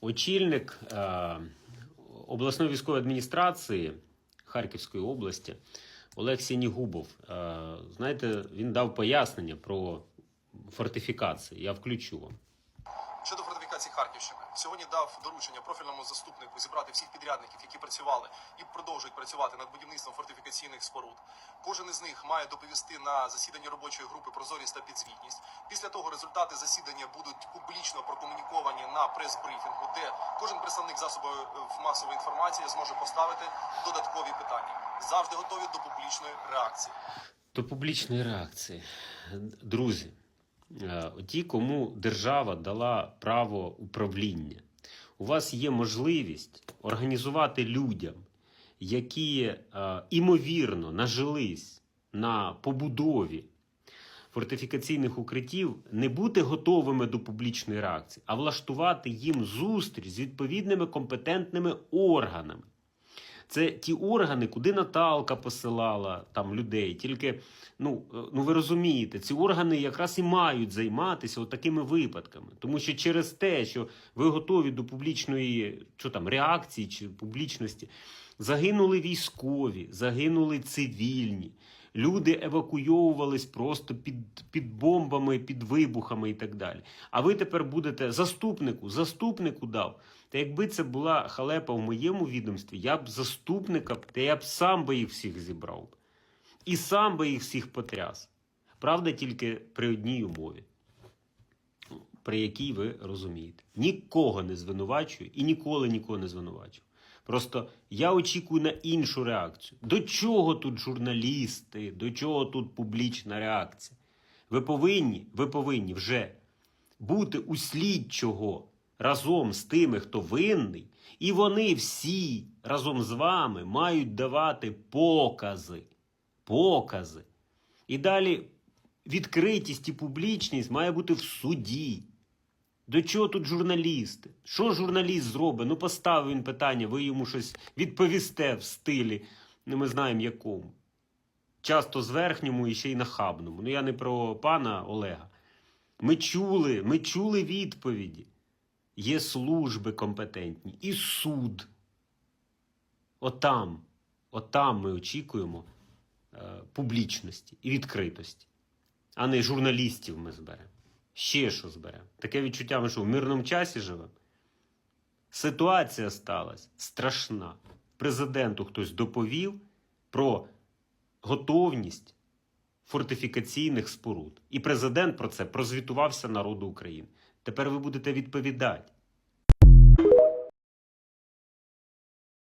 очільник е, обласної військової адміністрації Харківської області Олег Сінігубов. Е, знаєте, він дав пояснення про фортифікації. Я включу вам. Щодо фортифікації Харківщини, сьогодні дав доручення профільному заступнику зібрати всіх підрядників, які працювали і продовжують працювати над будівництвом фортифікаційних споруд. Кожен із них має доповісти на засіданні робочої групи прозорість та підзвітність. Після того результати засідання будуть публічно прокомуніковані на прес-брифінгу, де кожен представник засобу е, масової інформації зможе поставити додаткові питання. Завжди готові до публічної реакції. До публічної реакції. Друзі, е, ті, кому держава дала право управління, у вас є можливість організувати людям, які е, імовірно нажились на побудові фортифікаційних укриттів, не бути готовими до публічної реакції, а влаштувати їм зустріч з відповідними компетентними органами. Це ті органи, куди Наталка посилала там людей. Тільки, ну, е, ну ви розумієте, ці органи якраз і мають займатися такими випадками. Тому що через те, що ви готові до публічної що там, реакції чи публічності, загинули військові, загинули цивільні. Люди евакуйовувались просто під, під бомбами, під вибухами і так далі. А ви тепер будете заступнику, заступнику дав. Та якби це була халепа в моєму відомстві, я б заступника, та я б сам би їх всіх зібрав. І сам би їх всіх потряс. Правда, тільки при одній умові, при якій ви розумієте. Нікого не звинувачую і ніколи нікого не звинувачую. Просто я очікую на іншу реакцію. До чого тут журналісти, до чого тут публічна реакція? Ви повинні, ви повинні вже бути у слідчого разом з тими, хто винний, і вони всі разом з вами мають давати покази. Покази. І далі відкритість і публічність має бути в суді. До чого тут журналісти? Що журналіст зробить? Ну, поставив він питання, ви йому щось відповісте в стилі, ну ми знаємо якому. Часто зверхньому і ще й нахабному. Ну я не про пана Олега. Ми чули, ми чули відповіді. Є служби компетентні і суд. Отам, отам ми очікуємо е, публічності і відкритості, а не журналістів ми зберемо. Ще що збере. Таке відчуття, ми що в мирному часі живемо. Ситуація сталася страшна. Президенту хтось доповів про готовність фортифікаційних споруд. І президент про це прозвітувався народу України. Тепер ви будете відповідати.